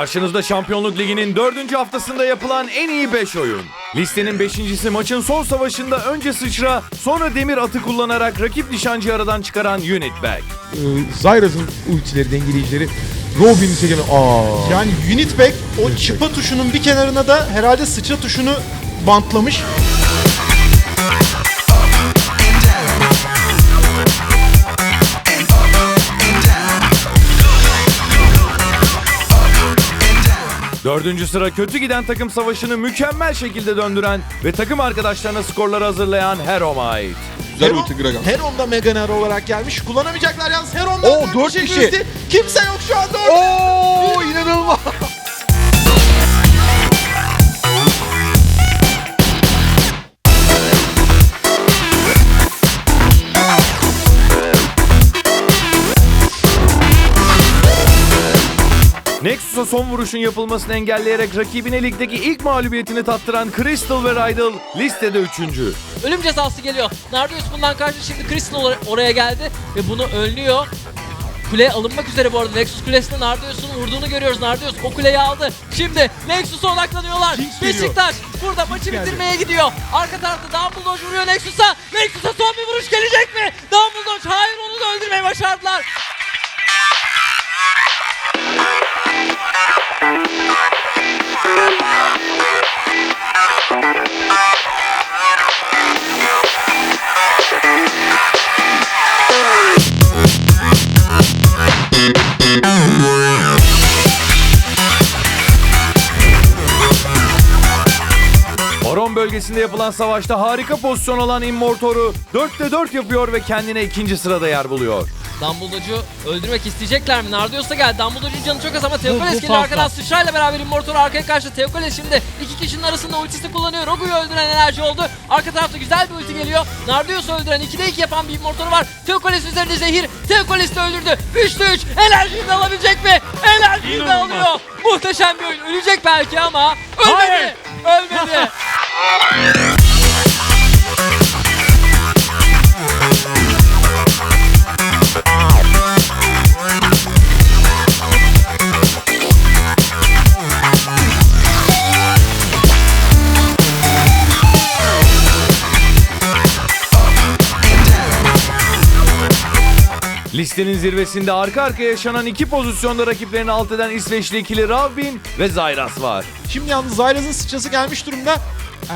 Karşınızda Şampiyonluk Ligi'nin 4. haftasında yapılan en iyi 5 oyun. Listenin 5.si maçın son savaşında önce sıçra sonra demir atı kullanarak rakip nişancıyı aradan çıkaran Unit Bag. Ee, Zyras'ın ultileri, dengeleyicileri Robin'i çekemem. Aa. Yani unit back o çıpa tuşunun bir kenarına da herhalde sıçra tuşunu bantlamış. Dördüncü sıra kötü giden takım savaşını mükemmel şekilde döndüren ve takım arkadaşlarına skorları hazırlayan Herom'a ait. Güzel ulti Gragas. Heron da Mega Nero olarak gelmiş. Kullanamayacaklar yalnız Heron'da Oo, dört kişi. Kimse yok şu an dört. Nexus'a son vuruşun yapılmasını engelleyerek rakibine ligdeki ilk mağlubiyetini tattıran Crystal ve Rydal listede üçüncü. Ölüm cezası geliyor. Nardius bundan karşı şimdi Crystal or- oraya geldi ve bunu önlüyor. Kule alınmak üzere bu arada. Nexus kulesinde Nardius'un vurduğunu görüyoruz. Nardius o kuleyi aldı. Şimdi Nexus'a odaklanıyorlar. Geliyor. Beşiktaş burada maçı geldi. bitirmeye gidiyor. Arka tarafta Dumbledore vuruyor Nexus'a. Nexus'a son bir vuruş gelecek mi? Dumbledore hayır onu da öldürmeyi başardılar. Baron bölgesinde yapılan savaşta harika pozisyon olan Immortor'u 4'te 4 yapıyor ve kendine ikinci sırada yer buluyor. Dumbledore'u öldürmek isteyecekler mi? Nardius da geldi. Dumbledore'un canı çok az ama Teokoles geliyor arkadan sıçrayla beraber Immortor arkaya karşı. Teokoles şimdi iki kişinin arasında ultisi kullanıyor. Rogu'yu öldüren enerji oldu. Arka tarafta güzel bir ulti geliyor. Nardius'u öldüren 2'de 2 yapan bir Immortor var. Teokoles üzerinde zehir. Teokoles de öldürdü. 3'te 3. Enerjiyi de alabilecek mi? Enerjiyi de alıyor. Muhteşem bir oyun. Ölecek belki ama ölmedi. Ölmedi. Listenin zirvesinde arka arkaya yaşanan iki pozisyonda rakiplerini alt eden İsveçli ikili Ravbin ve Zayras var. Şimdi yalnız Zyras'ın sıçrası gelmiş durumda.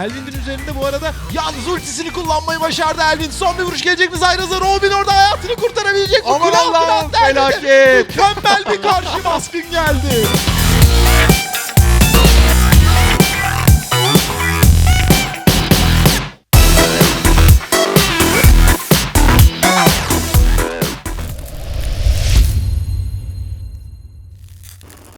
Elvin'in üzerinde bu arada yalnız ultisini kullanmayı başardı Elvin. Son bir vuruş gelecek mi Zyras'a? Robin orada hayatını kurtarabilecek mi? Aman Allah'ım, felaket. Mükemmel bir karşı baskın geldi.